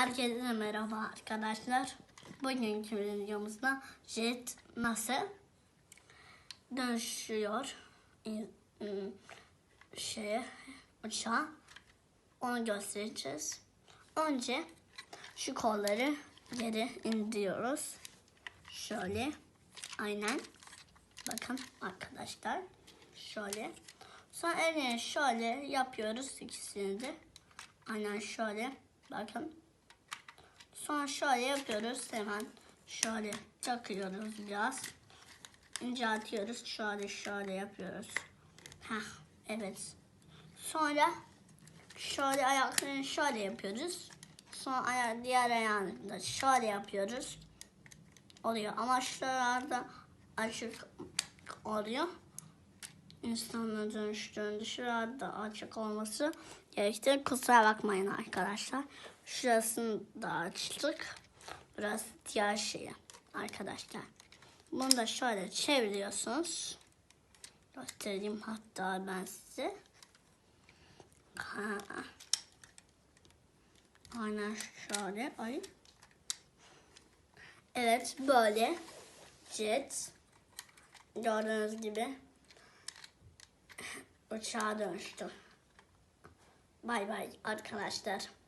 Herkese merhaba arkadaşlar. Bugünkü videomuzda jet nasıl dönüşüyor şeye uçağa onu göstereceğiz. Önce şu kolları geri indiriyoruz. Şöyle aynen. Bakın arkadaşlar. Şöyle. Sonra elini şöyle yapıyoruz ikisini de. Aynen şöyle. Bakın. Sonra şöyle yapıyoruz hemen. Şöyle takıyoruz biraz. İnceltiyoruz. Şöyle şöyle yapıyoruz. Heh, evet. Sonra şöyle ayaklarını şöyle yapıyoruz. Sonra aya- diğer ayağını da şöyle yapıyoruz. Oluyor ama şuralarda açık oluyor. İnsanla dönüştüğünde şurada açık olması gerektir. Kusura bakmayın arkadaşlar. Şurasını da açtık. Burası diğer şeyi arkadaşlar. Bunu da şöyle çeviriyorsunuz. Göstereyim hatta ben size. Ha. Aynen şöyle. Ay. Evet böyle. Jet. Gördüğünüz gibi uçağa dönüştü. Bay bay arkadaşlar.